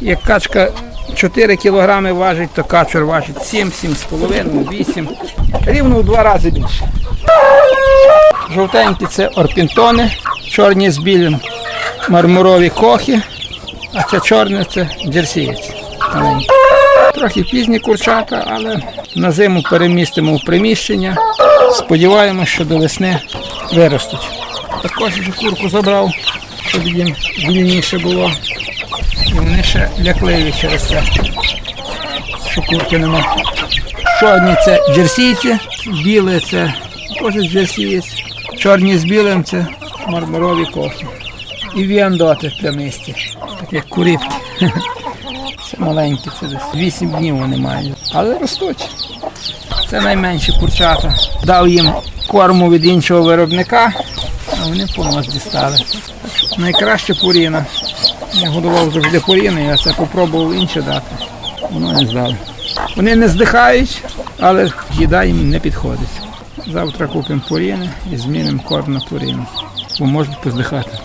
Як качка 4 кг важить, то качур важить 7, 7,5, 8. Рівно в два рази більше. Жовтенькі це орпінтони, чорні з білим мармурові кохи, а це чорне це джерсієць. Трохи пізні курчата, але на зиму перемістимо в приміщення. Сподіваємося, що до весни виростуть. Також курку забрав, щоб їм вільніше було. Ще лякливі через це, що курки нема. Чорні це джерсійці, біле це теж джерсієць, чорні з білим це мармурові кохи. І віандоти плямисті, так як курівки. Це маленькі, це десь 8 днів вони мають. Але ростуть. Це найменші курчата. Дав їм корму від іншого виробника, а вони помощ дістали. Найкраще пуріна. Я годував завжди коріни, я це попробував інше дати. Воно не здало. Вони не здихають, але їда їм не підходить. Завтра купимо пуріни і змінимо корм на пуріну, бо можуть поздихати.